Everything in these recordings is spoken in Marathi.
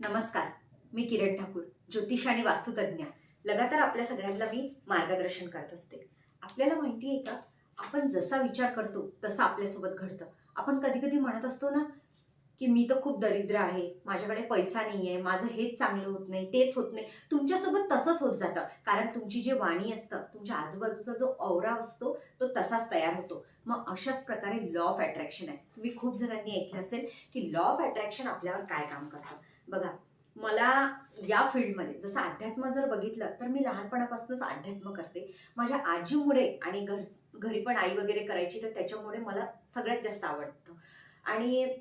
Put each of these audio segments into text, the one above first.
नमस्कार मी किरण ठाकूर ज्योतिष आणि वास्तुतज्ञ लगातार आपल्या सगळ्यांना मी मार्गदर्शन करत असते. आपल्याला माहिती आहे का? आपण जसा विचार करतो तसं आपल्यासोबत घडतं. आपण कधी कधी म्हणत असतो ना की मी तर खूप दरिद्र आहे माझ्याकडे पैसा नाही आहे माझं हेच चांगलं होत नाही तेच होत नाही. तुमच्यासोबत तसंच होत जातं. कारण तुमची जी वाणी असतं तुमच्या आजूबाजूचा जो औरा असतो तो तसाच तयार होतो. मग अशाच प्रकारे लॉ ऑफ अट्रॅक्शन आहे. तुम्ही खूप जणांनी ऐकलं असेल की लॉ ऑफ अट्रॅक्शन आपल्यावर काय काम करतं? बघा मला या फील्डमध्ये जसं अध्यात्म जर बघितलं तर मी लहानपणापासूनच अध्यात्म करते. माझ्या आजीमुळे आणि घर घरी पण आई वगैरे करायची तर त्याच्यामुळे मला सगळ्यात जास्त आवडतं. आणि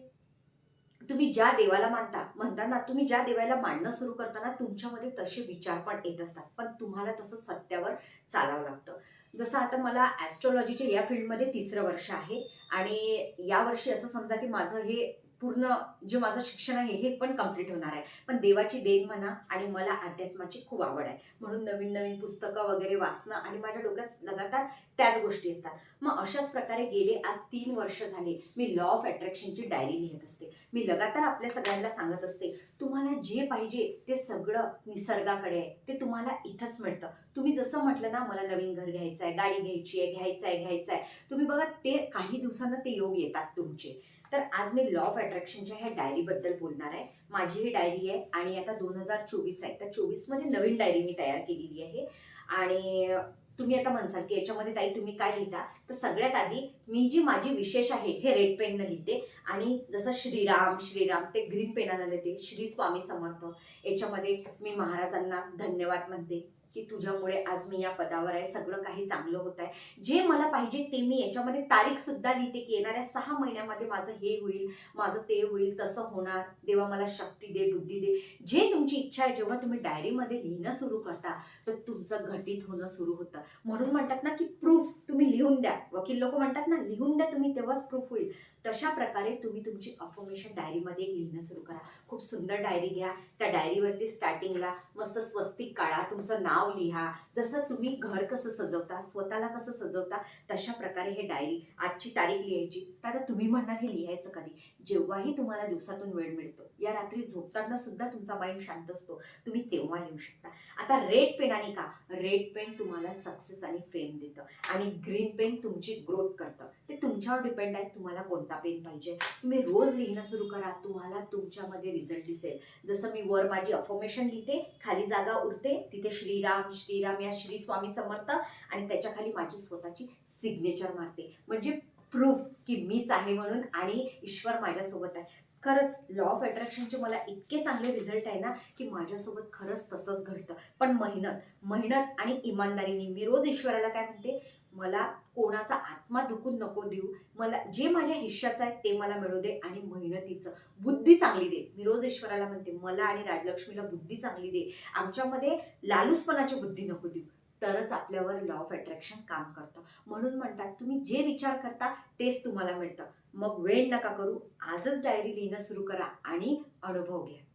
तुम्ही ज्या देवाला मानता म्हणताना तुम्ही ज्या देवाला मानणं सुरू करताना तुमच्यामध्ये तसे विचार पण येत असतात. पण तुम्हाला तसं सत्यावर चालावं लागतं. जसं आता मला ॲस्ट्रॉलॉजीच्या या फील्डमध्ये तिसरं वर्ष आहे. आणि यावर्षी असं समजा की माझं हे पूर्ण जे माझं शिक्षण आहे हे पण कंप्लीट होणार आहे. पण देवाची देण म्हणा आणि मला अध्यात्माची खूप आवड आहे. म्हणून नवीन नवीन पुस्तकं वगैरे वाचणं आणि माझ्या डोक्यात लगातार त्याच गोष्टी असतात. मग अशाच प्रकारे गेले आज तीन वर्ष झाले मी लॉ ऑफ अट्रॅक्शनची डायरी लिहित असते. मी लगातार आपल्या सगळ्यांना सांगत असते तुम्हाला जे पाहिजे ते सगळं निसर्गाकडे आहे. ते तुम्हाला इथंच मिळतं. तुम्ही जसं म्हटलं ना मला नवीन घर घ्यायचं आहे गाडी घ्यायची आहे घ्यायचं आहे घ्यायचं आहे तुम्ही बघा ते काही दिवसांना ते योग येतात तुमचे. तर आज मी लॉ ऑफ अट्रॅक्शनच्या ह्या डायरीबद्दल बोलणार आहे. माझी ही डायरी आहे आणि आता दोन हजार चोवीस आहे. तर चोवीसमध्ये नवीन डायरी मी तयार केलेली आहे. आणि तुम्ही आता म्हणसाल की याच्यामध्ये ताई तुम्ही काय लिहिता? तर सगळ्यात आधी मी जी माझी विशेष आहे हे रेड पेननं लिहिते. आणि जसं श्रीराम श्रीराम ते ग्रीन पेनानं लिहिते श्री स्वामी समर्थ. याच्यामध्ये मी महाराजांना धन्यवाद म्हणते. की तुझ्यामुळे आज मी या पदावर आहे सगळं काही चांगलं होत आहे. जे मला पाहिजे ते मी याच्यामध्ये तारीख सुद्धा लिहिते की येणाऱ्या सहा महिन्यामध्ये माझं हे होईल माझं ते होईल तसं होणार. देवा मला शक्ती दे बुद्धी दे. जे तुमची इच्छा आहे जेव्हा तुम्ही डायरीमध्ये लिहिणं सुरू करता तर तुमचं घटित होणं सुरू होतं. म्हणून म्हणतात ना की प्रूफ तुम्ही लिहून द्या. वकील लोक म्हणतात ना लिहून द्या तुम्ही तेव्हाच प्रूफ होईल. तशा प्रकारे तुम्ही तुमची अफर्मेशन डायरीमध्ये एक लिहिणं सुरू करा. खूप सुंदर डायरी घ्या. त्या डायरीवरती स्टार्टिंगला मस्त स्वस्तिक काढा तुमचं नाव लिहा. जसं तुम्ही घर कसं सजवता स्वतःला कसं सजवता तशा प्रकारे हे डायरी आजची तारीख लिहायची. तर आता तुम्ही म्हणणार हे लिहायचं कधी? जेव्हाही तुम्हाला दिवसातून वेळ मिळतो. या रात्री झोपताना सुद्धा तुमचा माइंड शांत असतो. तुम्ही तेव्हा लिहू शकता. आता रेड पेनाने का? रेड पेन तुम्हाला सक्सेस आणि फेम देतं. आणि ग्रीन पेन तुमची ग्रोथ करतं. ते तुमच्यावर डिपेंड आहे तुम्हाला कोणता पेन पाहिजे. तुम्ही रोज लिहिणं सुरू करा तुम्हाला तुमच्यामध्ये रिझल्ट दिसेल. जसं मी वर माझी अफॉर्मेशन लिहिते खाली जागा उरते तिथे श्रीराम श्रीराम या श्री स्वामी समर्थ आणि त्याच्याखाली माझी स्वतःची सिग्नेचर मारते. म्हणजे प्रूफ की मीच आहे म्हणून आणि ईश्वर माझ्यासोबत आहे. खरंच लॉ ऑफ अट्रॅक्शनचे मला इतके चांगले रिझल्ट आहे ना की माझ्यासोबत खरंच तसंच घडतं. पण मेहनत मेहनत आणि इमानदारीने मी रोज ईश्वराला काय म्हणते? मला कोणाचा आत्मा दुखून नको देऊ. मला जे माझ्या हिश्श्याचं आहे ते मला मिळू दे आणि मेहनतीचं. बुद्धी चांगली दे. मी रोज ईश्वराला म्हणते मला आणि राजलक्ष्मीला बुद्धी चांगली दे. आमच्यामध्ये लालूसपणाची बुद्धी नको देऊ. तरच आपल्यावर लॉ ऑफ अट्रॅक्शन काम करतं. म्हणून म्हणतात तुम्ही जे विचार करता तेच तुम्हाला मिळतं. मग वेळ नका करू. आजच डायरी लिहिणं सुरू करा आणि अनुभव घ्या.